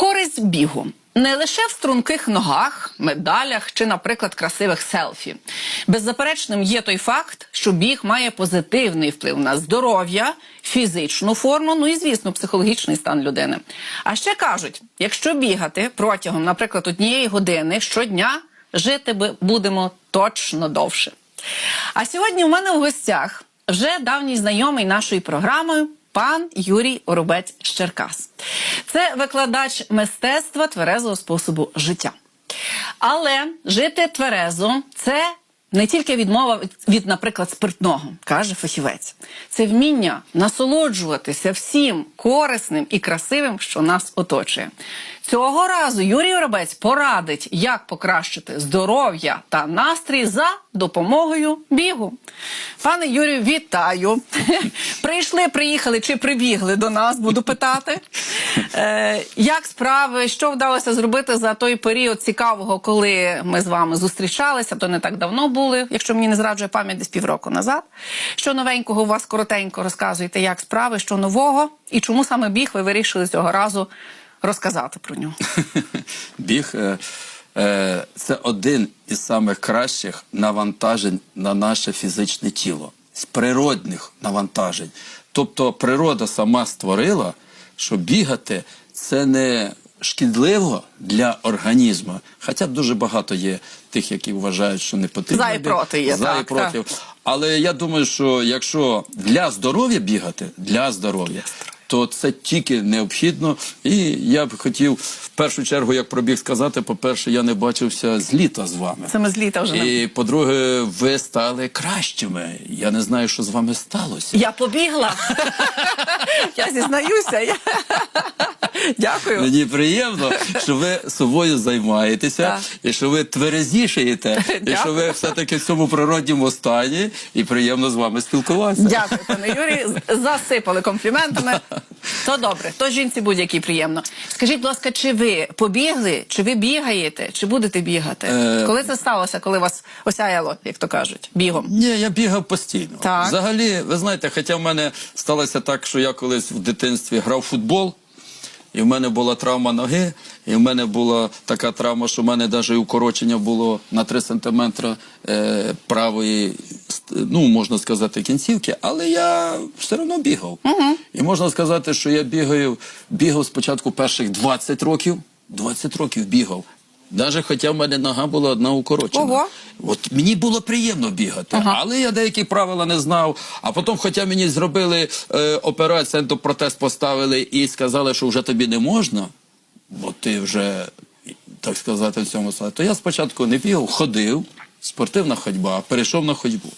Користь бігу не лише в струнких ногах, медалях чи, наприклад, красивих селфі. Беззаперечним є той факт, що біг має позитивний вплив на здоров'я, фізичну форму, ну і звісно, психологічний стан людини. А ще кажуть, якщо бігати протягом, наприклад, однієї години щодня, жити будемо точно довше. А сьогодні у мене в гостях вже давній знайомий нашої програми. Пан Юрій Оробець з Черкас. Це викладач мистецтва тверезого способу життя. Але жити тверезо це не тільки відмова від- наприклад, спиртного, каже фахівець. Це вміння насолоджуватися всім корисним і красивим, що нас оточує. Цього разу Юрій Оробець порадить, як покращити здоров'я та настрій за допомогою бігу. Пане Юрію, вітаю! Прийшли, приїхали чи прибігли до нас, буду питати. Е, як справи, що вдалося зробити за той період цікавого, коли ми з вами зустрічалися, то не так давно були, якщо мені не зраджує пам'ять десь півроку назад. Що новенького у вас коротенько розказуєте, як справи, що нового, і чому саме біг ви вирішили цього разу розказати про нього? Біг е, е, це один із самих кращих навантажень на наше фізичне тіло, з природних навантажень. Тобто природа сама створила, що бігати це не шкідливо для організму. Хоча дуже багато є тих, які вважають, що не потрібно. За і проти є, За так, і проти. Але я думаю, що якщо для здоров'я бігати, для здоров'я, то це тільки необхідно. І я б хотів в першу чергу, як пробіг сказати, по-перше, я не бачився з літа з вами. Саме з літа вже. І по-друге, ви стали кращими. Я не знаю, що з вами сталося. Я побігла. Я зізнаюся. Дякую. Мені приємно, що ви собою займаєтеся, і що ви тверезішаєте, і що ви все-таки в цьому природньому стані, і приємно з вами спілкуватися. Дякую, пане Юрій. Засипали компліментами. То добре, то жінці будь-якій приємно. Скажіть, будь ласка, чи ви побігли, чи ви бігаєте, чи будете бігати? Е, Коли це сталося, коли вас осяяло, як то кажуть, бігом? Ні, я бігав постійно. Так. Взагалі, ви знаєте, хоча в мене сталося так, що я колись в дитинстві грав в футбол, і в мене була травма ноги, і в мене була така травма, що в мене навіть укорочення було на 3 сантиметри е, правої, ну можна сказати, кінцівки, але я все одно бігав. Угу. І можна сказати, що я бігаю, бігав спочатку перших 20 років, 20 років бігав. Навіть хоча в мене нога була одна укорочена. Ого. От мені було приємно бігати, але я деякі правила не знав. А потім, хоча мені зробили е, операцію, ендопротез поставили і сказали, що вже тобі не можна, бо ти вже, так сказати, в цьому стані, то я спочатку не бігав, ходив, спортивна ходьба, перейшов на ходьбу.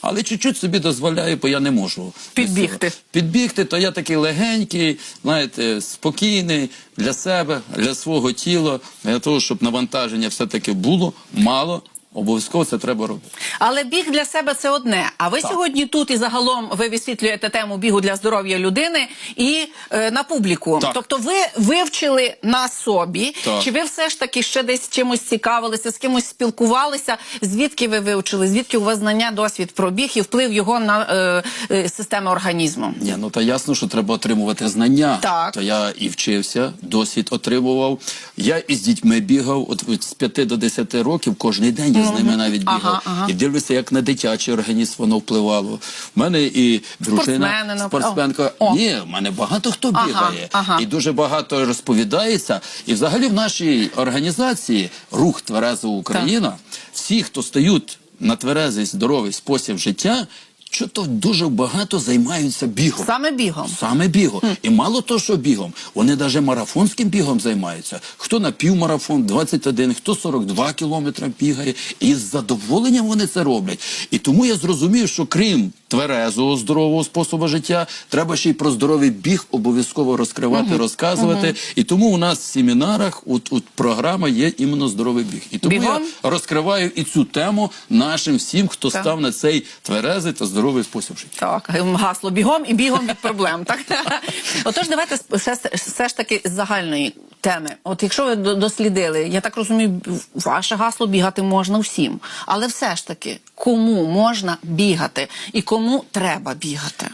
Але чуть-чуть собі дозволяю, бо я не можу. Підбігти. Підбігти, то я такий легенький, знаєте, спокійний для себе, для свого тіла, для того, щоб навантаження все-таки було мало. Обов'язково це треба робити. Але біг для себе це одне. А ви сьогодні тут і загалом ви висвітлюєте тему бігу для здоров'я людини і е, на публіку. Так. Тобто, ви вивчили на собі, Так. чи ви все ж таки ще десь чимось цікавилися, з кимось спілкувалися? Звідки ви вивчили? Звідки у вас знання, досвід про біг і вплив його на е, е, систему організму? Ні, ну та ясно, що треба отримувати знання. Так. То я і вчився, досвід отримував. Я із дітьми бігав от, з 5 до 10 років кожен день з ними навіть Ага, бігав. ага. І дивлюся, як на дитячий організм воно впливало. У мене і дружина Спортсмени, спортсменка. о. Ні, в мене багато хто Ага, бігає. ага. І дуже багато розповідається. І взагалі в нашій організації рух Твереза Україна, всі, хто стають на тверезий здоровий спосіб життя, що то дуже багато займаються бігом. Саме бігом. Саме бігом. І мало того, що бігом, вони навіть марафонським бігом займаються. Хто на півмарафон, 21, хто 42 кілометри бігає. І з задоволенням вони це роблять. І тому я зрозумів, що крім тверезого, здорового способу життя, треба ще й про здоровий біг обов'язково розкривати, розказувати. І тому у нас в семінарах от, от програма є іменно здоровий біг. І тому Бігом? я розкриваю і цю тему нашим всім, хто Так. став на цей тверезий та здоровий спосіб життя. Так, гасло бігом і бігом від проблем. Так отож, давайте все, все ж таки з загальної теми. От якщо ви дослідили, я так розумію, ваше гасло бігати можна всім, але все ж таки, кому можна бігати і кому треба бігати?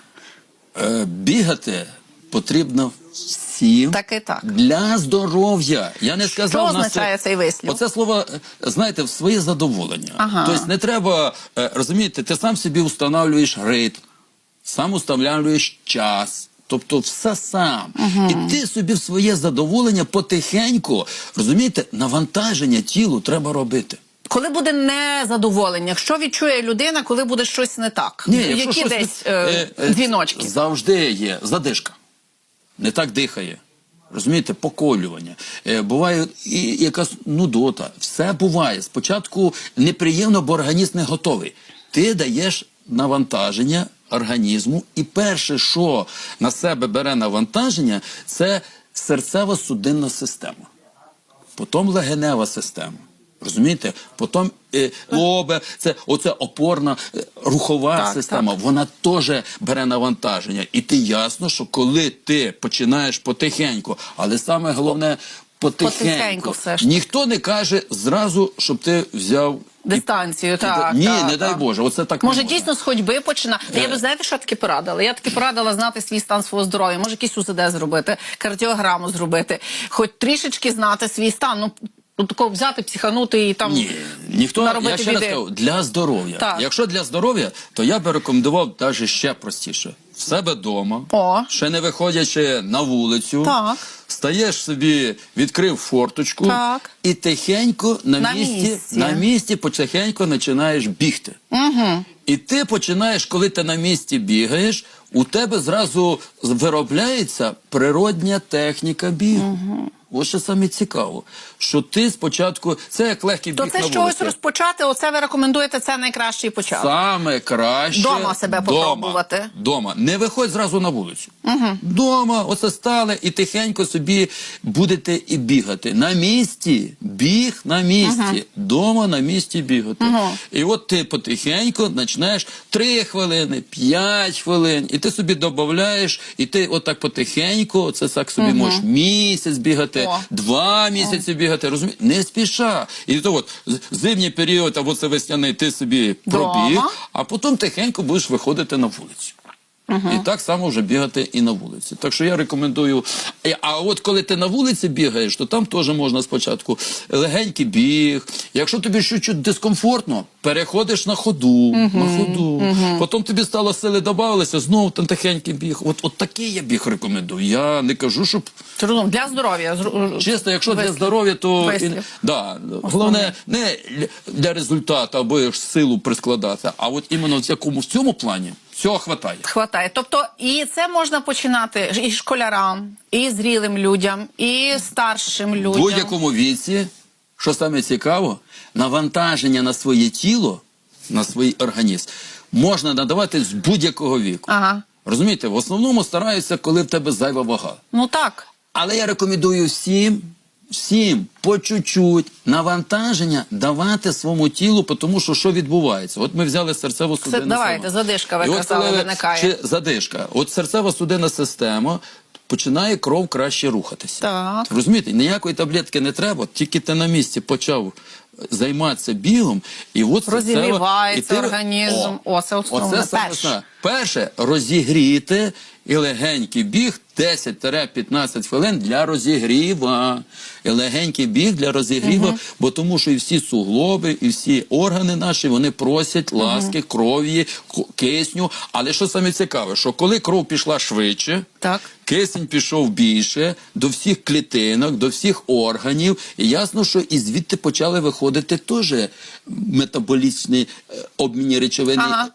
Е, бігати потрібно всім Так і так. для здоров'я. Я не сказав Що на означає це- цей вислів? Оце слово, е, знаєте, в своє задоволення. Ага. Тобто не треба, е, розумієте, ти сам собі встановлюєш ритм, сам встановлюєш час. Тобто все сам. І ти собі в своє задоволення потихеньку, розумієте, навантаження тілу треба робити. Коли буде незадоволення, що відчує людина, коли буде щось не так? Ні, Які щось десь не- е, е, дзвіночки? Завжди є задишка. Не так дихає. Розумієте, поколювання. Е, буває і якась нудота. Все буває. Спочатку неприємно, бо організм не готовий. Ти даєш навантаження організму, і перше, що на себе бере навантаження, це серцево-судинна система потім легенева система. Розумієте? Потім е, лобе, це оце опорна е, рухова Так, система. Вона теж бере навантаження. І ти ясно, що коли ти починаєш потихеньку, але саме головне потихеньку, Потихеньку все ж ніхто не каже зразу, щоб ти взяв. і- Дистанцію, так. Ні, так, не дай. Боже, оце так Може, можна. дійсно з ходьби починати. Я Е. би знаєте, що таки порадила? Я таки порадила знати свій стан свого здоров'я. Може, якийсь УЗД зробити, кардіограму зробити, хоч трішечки знати свій стан. Ну, ну такого взяти, психанути і там Ні, ніхто наробити я ще раз кажу, для здоров'я. Так. Якщо для здоров'я, то я би рекомендував навіть ще простіше. В себе вдома, О. ще не виходячи на вулицю, Так. стаєш собі, відкрив форточку Так. І тихенько на, На місці, місці. на місці потихеньку починаєш бігти. Угу. І ти починаєш, коли ти на місці бігаєш, у тебе зразу виробляється природня техніка бігу. Ось що саме цікаво, що ти спочатку це як легкий То це на з чогось розпочати. Оце ви рекомендуєте, це найкращий початок. Саме краще Дома себе попробувати. Дома. Не виходь зразу на вулицю. Угу. Дома, оце стали і тихенько собі будете і бігати. На місці, біг на місці. Дома на місці бігати. І от ти потихеньку починаєш 3 хвилини, 5 хвилин, і ти собі додаєш, і ти отак потихеньку, це так собі можеш місяць бігати, два місяці бігати, розумієш? Не спіша. І то от зимній період або це весняний, ти собі пробіг, а потім тихенько будеш виходити на вулицю. І так само вже бігати і на вулиці. Так що я рекомендую. Е, А от коли ти на вулиці бігаєш, то там теж можна спочатку легенький біг. Якщо тобі чуть-чуть дискомфортно, переходиш на ходу, на ходу. Потім тобі стало сили додавалися, знову там тихенький біг. От, от такий я біг рекомендую. Я не кажу, щоб Зрозуміло. Для здоров'я. Чесно, якщо для здоров'я, то і- да, головне не для результату або силу прискладати, а от іменно в якому в цьому плані цього хватає. Хватає. Тобто, і це можна починати і школярам, і зрілим людям, і старшим В людям. будь-якому віці, що саме цікаво, навантаження на своє тіло, на свій організм можна надавати з будь-якого віку. Ага. Розумієте, в основному стараються, коли в тебе зайва вага. Ну так. Але я рекомендую всім, всім по чуть-чуть навантаження давати своєму тілу, тому що що відбувається? От ми взяли серцево Це, судинну давайте, задишка, ви казали, виникає. Чи задишка? От серцева судинна система починає кров краще рухатися. Так. Розумієте, ніякої таблетки не треба, тільки ти на місці почав займатися бігом, і от серцева- Розігрівається і ти- організм. О, це основне. Оце саме Перше. розігріти і легенький біг 10-15 хвилин для розігріва. І легенький біг для розігріва, бо тому що і всі суглоби, і всі органи наші вони просять ласки, крові, кисню. Але що саме цікаве, що коли кров пішла швидше, Так. Кисень пішов більше до всіх клітинок, до всіх органів. І ясно, що і звідти почали виходити теж метаболічні е, обмінні речовини. Ага.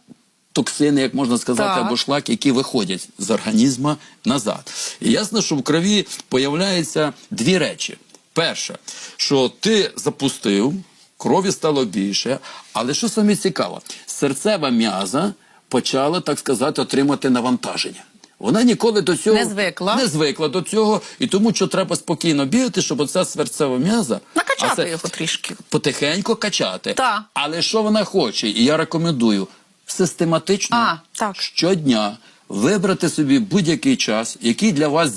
Токсини, як можна сказати, Так. або шлаки, які виходять з організму назад. І ясно, що в крові появляються дві речі. Перше, що ти запустив, крові стало більше, але що саме цікаво, серцева м'яза почала, так сказати, отримати навантаження. Вона ніколи до цього Не звикла. не звикла до цього, і тому що треба спокійно бігати, щоб оця серцева м'яза Накачати його трішки. потихеньку качати. Так. Але що вона хоче? І я рекомендую систематично А, так. щодня вибрати собі будь-який час, який для вас.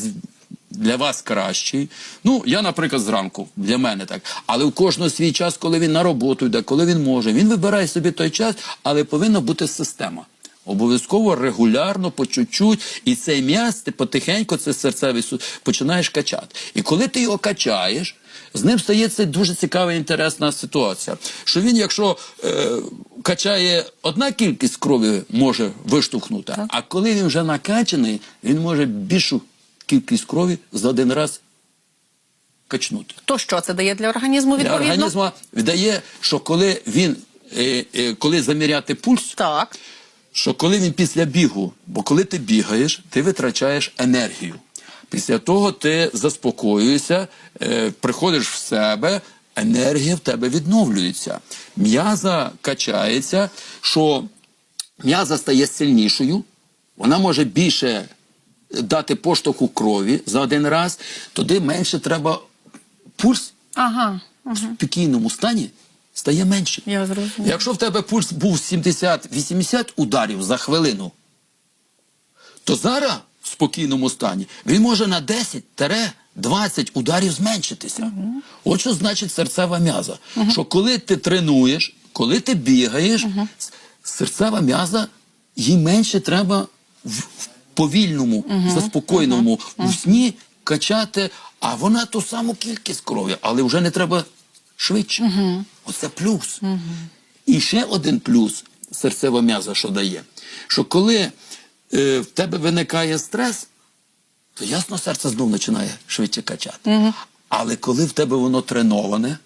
Для вас кращий. Ну, я, наприклад, зранку, для мене так. Але у кожного свій час, коли він на роботу йде, коли він може, він вибирає собі той час, але повинна бути система. Обов'язково регулярно, по чуть-чуть, і цей м'яз ти потихеньку, це серцевий суд, починаєш качати. І коли ти його качаєш, з ним стається дуже цікава і інтересна ситуація. Що він, якщо е, качає одна кількість крові, може виштовхнути, а коли він вже накачаний, він може більшу кількість крові за один раз качнути. То що це дає для організму Для організму віддає, що коли він е, е, коли заміряти пульс, Так. Що коли він після бігу, бо коли ти бігаєш, ти витрачаєш енергію. Після того ти заспокоюєшся, е, приходиш в себе, енергія в тебе відновлюється. М'яза качається, що м'яза стає сильнішою, вона може більше дати поштовху крові за один раз, тоді менше треба пульс Ага. в спокійному стані стає менше. Я зрозуміла. Якщо в тебе пульс був 70-80 ударів за хвилину, то зараз в спокійному стані він може на 10-20 ударів зменшитися. От що значить серцева м'яза. Що коли ти тренуєш, коли ти бігаєш, с- серцева м'яза їй менше треба в, в повільному, заспокійному в сні качати, а вона ту саму кількість крові, але вже не треба швидше. Оце плюс. І ще один плюс серцево м'яза, що дає, що коли е, в тебе виникає стрес, то ясно серце знов починає швидше качати. Але коли в тебе воно треноване,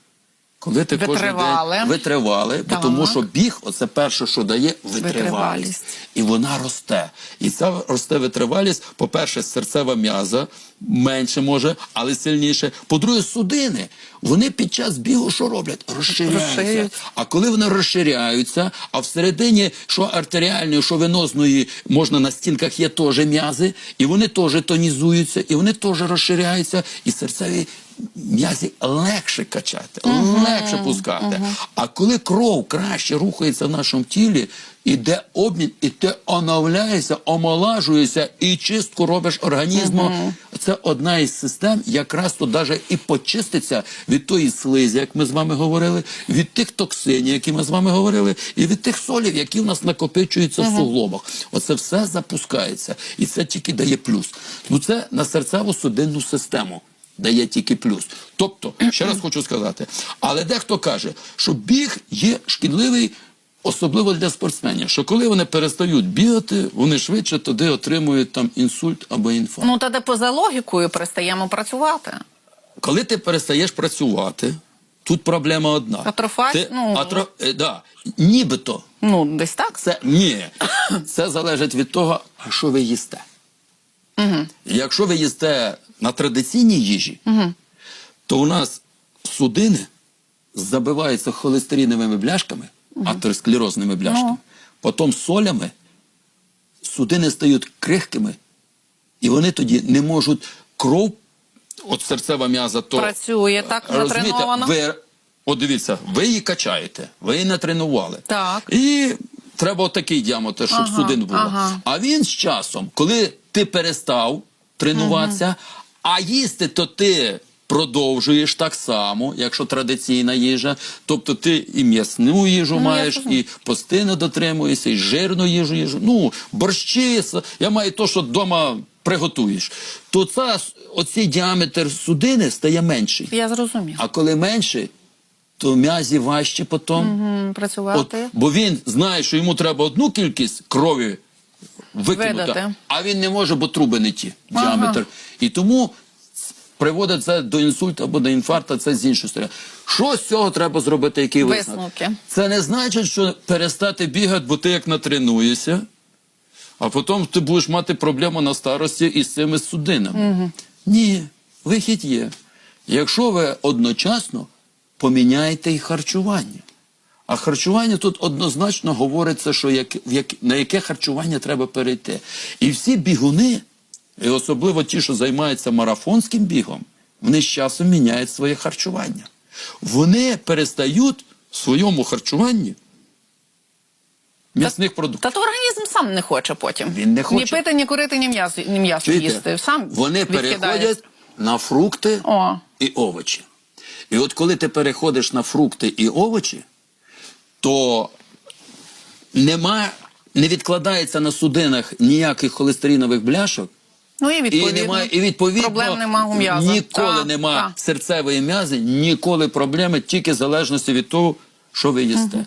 коли ти кожен день витривали, бо Так. тому що біг це перше, що дає витривалість. Витривалість. І вона росте. І ця росте витривалість, по-перше, серцева м'яза менше може, але сильніше. По-друге, судини. Вони під час бігу що роблять? Розширяються. Розширюються. А коли вони розширяються, а всередині, що артеріальної, що венозної, можна на стінках є теж м'язи, і вони теж тонізуються, і вони теж розширяються, і серцеві м'язі легше качати, легше пускати. А коли кров краще рухається в нашому тілі, іде обмін, і ти оновляєшся, омолажуєшся і чистку робиш організму. Це одна із систем, якраз то даже і почиститься від тої слизі, як ми з вами говорили, від тих токсинів, які ми з вами говорили, і від тих солів, які в нас накопичуються в суглобах. Оце все запускається, і це тільки дає плюс. Ну це на серцево-судинну систему. Дає тільки плюс. Тобто, ще раз хочу сказати, але дехто каже, що біг є шкідливий, особливо для спортсменів, що коли вони перестають бігати, вони швидше туди отримують там інсульт або інфаркт. Ну, тоді поза логікою перестаємо працювати. Коли ти перестаєш працювати, тут проблема одна. Атрофа- Ти, ну- атро, е, да, нібито Ну, десь так. це ні. Це залежить від того, а що ви їсте. Угу. Якщо ви їсте на традиційній їжі, то у нас судини забиваються холестериновими бляшками, атеросклерозними бляшками, потім солями, судини стають крихкими, і вони тоді не можуть кров, от серцева м'яза, то Працює так Розумієте, натреновано. ви, от дивіться, ви її качаєте, ви її не тренували. Так. І треба отакий діаметр, щоб Ага, судин було. ага. А він з часом, коли ти перестав тренуватися, а їсти, то ти. Продовжуєш так само, якщо традиційна їжа. Тобто ти і м'ясну їжу Ну, маєш, і постійно дотримуєшся, і жирну їжу їжу. Ну, борщі, я маю то, що вдома приготуєш. То це, оцей діаметр судини стає менший. Я зрозумів. А коли менше, то м'язі важче потім. От, Працювати. бо він знає, що йому треба одну кількість крові викинути, Видати. а він не може, бо труби не ті Ага. діаметр. І тому приводить це до інсульту або до інфаркту, це з іншої сторони. Що з цього треба зробити? Який висновок? Висновки. Це не значить, що перестати бігати, бо ти як натренуєшся, а потім ти будеш мати проблему на старості із цими судинами. Ні, вихід є. Якщо ви одночасно поміняєте і харчування. А харчування тут однозначно говориться, що як, як, на яке харчування треба перейти. І всі бігуни, і особливо ті, що займаються марафонським бігом, вони з часом міняють своє харчування. Вони перестають в своєму харчуванні м'ясних продуктів. Та то організм сам не хоче потім. Він не хоче. Ні пити, ні курити, ні м'ясо, ні м'ясо їсти. Сам Вони відкидає. переходять на фрукти О. і овочі. І от коли ти переходиш на фрукти і овочі, то нема не відкладається на судинах ніяких холестеринових бляшок, Ну і і, немає, і відповідно проблем нема у м'яза. ніколи та, нема та. серцевої м'язи, ніколи проблеми, тільки в залежності від того, що ви їсте.